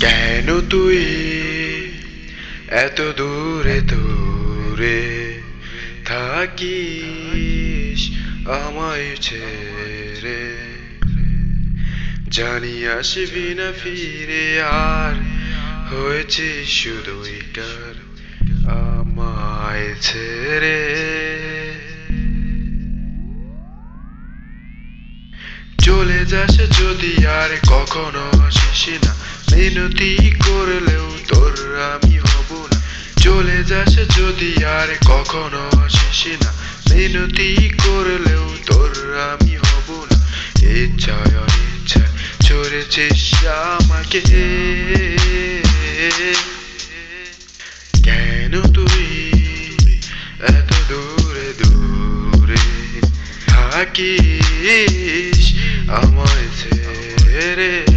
কেন তুই এত দূরে দূরে থাকিস আমায় ছেড়ে? জানি আসবি না ফিরে, আর হয়েছে শুধুই কার আমায় ছেড়ে। চলে যাস যদি আর কখনো মিনতি করলেও তোর আমি হব না। চলে যাস যদি আর কখনো আসিস না। মিনতি করলেও তোর আমি হব না। ইচ্ছায় অনিচ্ছায় চড়েছিস আমাকে। কেন তুই এত দূরে দূরে থাকিস আমায় ছেড়ে?